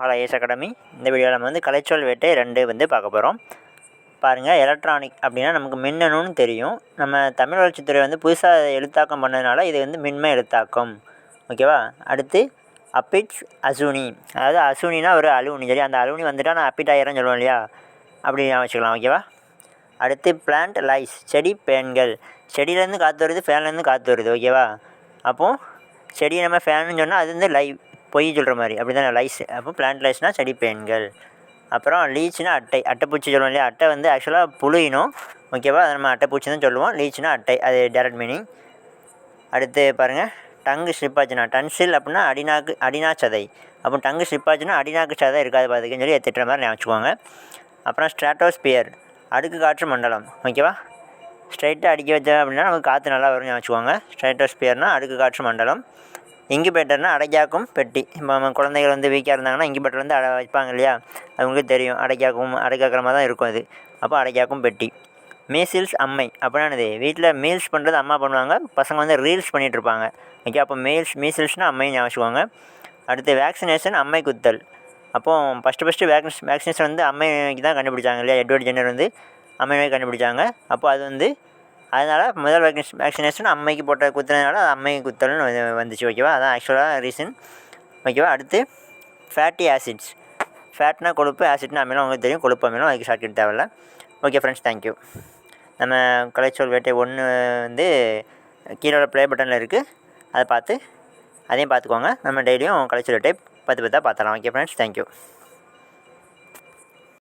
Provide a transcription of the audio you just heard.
Hello ace academy. இந்த வீடியோவில் நம்ம வந்து கலைச்சொல் வேட்டை ரெண்டு வந்து பார்க்க போகிறோம் பாருங்கள் எலக்ட்ரானிக் அப்படின்னா நமக்கு மின்னணுன்னு தெரியும். நம்ம தமிழ் வளர்ச்சித்துறை வந்து புதுசாக எழுத்தாக்கம் பண்ணதுனால இது வந்து மின்மை எழுத்தாக்கம். ஓகேவா அடுத்து அப்பிட்ஸ் அசுனி. அதாவது அசுனினா ஒரு அலுவனி. சரி அந்த அலுவனி வந்துட்டால் நான் அப்பிட் ஆயிரம்னு சொல்லுவோம் இல்லையா? அப்படி வச்சுக்கலாம் ஓகேவா அடுத்து பிளான்ட் லைஸ் செடி பேன்கள். செடியிலேருந்து காற்று வருது ஃபேன்லேருந்து காற்று வருது ஓகேவா அப்போது செடியை நம்ம ஃபேன்னு சொன்னால் அது வந்து லைவ் பொய் சொல்கிற மாதிரி. அப்படி தானே லைஸ் அப்போ பிளான்ட் லைஸ்னால் செடி பெண்கள் அப்புறம் லீச்னா அட்டை அட்டைப்பூச்சி சொல்லுவோம் இல்லையா? அட்டை வந்து ஆக்சுவலாக புழுயினும் ஓகேவா அதை நம்ம அட்டைப்பூச்சி தான் சொல்லுவோம். லீச்னா அட்டை அது டேரக்ட் மீனிங் அடுத்து பாருங்கள் டங்கு ஸ்லிப் ஆச்சுன்னா டன்சில் அப்படின்னா அடிநாக்கு அடினா சதை அப்போ டங்கு ஸ்லிப் ஆச்சுன்னா அடிநாக்கு சதை இருக்காது பார்த்துக்கன்னு சொல்லி திட்டுற மாதிரி ஞாபகம் அப்புறம் ஸ்ட்ராட்டோஸ்பியர் அடுக்கு காற்று மண்டலம். ஓகேவா ஸ்ட்ரைட்டாக அடிக்க வச்சா அப்படின்னா நமக்கு காற்று நல்லா வரும் ஞாபகம் ஸ்ட்ரைட்டோஸ்பியர்னால் அடுக்கு காற்று மண்டலம். இன்குபேட்டர்னால் அடைக்காக்கும் பெட்டி. இப்போ நம்ம குழந்தைகள் வந்து வீக்காக இருந்தாங்கன்னா இன்குபேட்டர் வந்து அடை வைப்பாங்க இல்லையா? அவங்களுக்கு தெரியும். அடைக்காக்கும் அடைக்காக்கிற மாதிரி தான் இருக்கும் அது. அப்போ அடைக்காக்கும் பெட்டி. மீசில்ஸ் அம்மை. அப்படின்னா என்னது? வீட்டில் மீல்ஸ் பண்ணுறது அம்மா பண்ணுவாங்க. பசங்க வந்து ரீல்ஸ் பண்ணிகிட்ருப்பாங்க ஓகே அப்போ மீல்ஸ் மீசில்ஸ்னால் அம்மையும் ஞாபகம் அடுத்து வேக்சினேஷன் அம்மை குத்தல். அப்போது ஃபஸ்ட்டு ஃபஸ்ட்டு வேக்ஸ் வேக்சினேஷன் வந்து அம்மைக்கு தான் கண்டுபிடிச்சாங்க இல்லையா? எட்வர்ட் ஜென்னர் வந்து அம்மை நோய் கண்டுபிடிச்சாங்க. அப்போ அது வந்து அதனால் முதல் வேக்சினேஷன் வேக்சினேஷன் அம்மைக்கு போட்ட குத்துனதுனால அது அம்மைக்கு குத்தல்னு வந்துச்சு ஓகேவா அதான் ஆக்சுவலாக ரீசன் ஓகேவா அடுத்து ஃபேட்டி ஆசிட்ஸ் ஃபேட்னா கொழுப்பு ஆசிட்னா அமிலம். உங்களுக்கு தெரியும் கொழுப்பு அமிலம். அதுக்கு ஷார்ட்கட் தேவையில்ல. ஓகே ஃப்ரெண்ட்ஸ் தேங்க்யூ நம்ம கலைச்சொல் வேட்டை ஒன்று வந்து கீழே ப்ளே பட்டனில் இருக்குது அதை பார்த்து அதையும் பார்த்துக்கோங்க. நம்ம டெய்லியும் கலைச்சொல் வேட்டை பத்து பத்தாக பார்த்தலாம் ஓகே ஃப்ரெண்ட்ஸ் தேங்க்யூ